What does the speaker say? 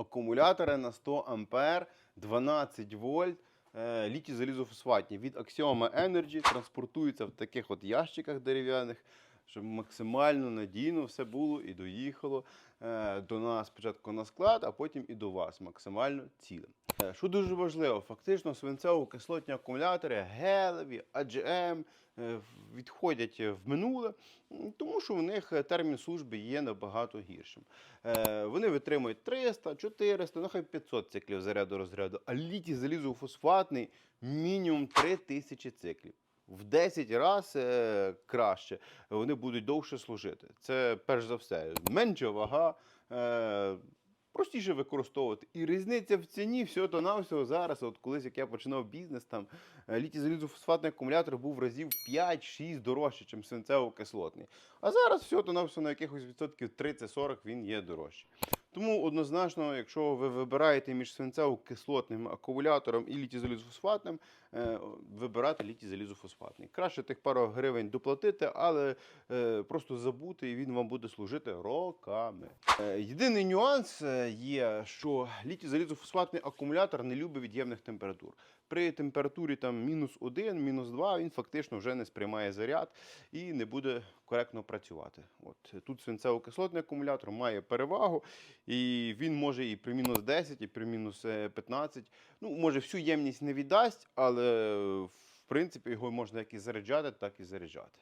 акумулятори на 100 ампер, 12 вольт. літі Літій залізофосфатні від Axioma Energy транспортуються в таких от ящиках дерев'яних, щоб максимально надійно все було і доїхало е, до нас спочатку на склад, а потім і до вас максимально цілим. Е, Що дуже важливо, фактично свинцево-кислотні акумулятори, гелеві, AGM е, відходять в минуле, тому що у них термін служби є набагато гіршим. Е, Вони витримують 300, 400, ну хай 500 циклів заряду розряду, а літій залізофосфатний мінімум 3000 циклів. В 10 разів краще вони будуть довше служити. Це перш за все менша вага, простіше використовувати. І різниця в ціні всього то навсього зараз. От колись як я починав бізнес, там е, літій залізофосфатний акумулятор був разів 5-6 дорожче, ніж свинцево-кислотний. А зараз всього то навсього на якихось відсотків 30-40 він є дорожчий. Тому однозначно, якщо ви вибираєте між свинцево-кислотним акумулятором і літій-залізофосфатним, е, вибирати літій-залізофосфатний. Краще тих пару гривень доплатити, але е, просто забути, і він вам буде служити роками. Е, єдиний нюанс є, що літій-залізофосфатний акумулятор не любить від'ємних температур. При температурі там мінус 1, мінус 2 він фактично вже не сприймає заряд і не буде коректно працювати. От тут свинцево-кислотний акумулятор має перевагу, і він може і при мінус 10, і при мінус е, 15. Ну, може, всю ємність не віддасть, але в принципі його можна як і заряджати, так і заряджати.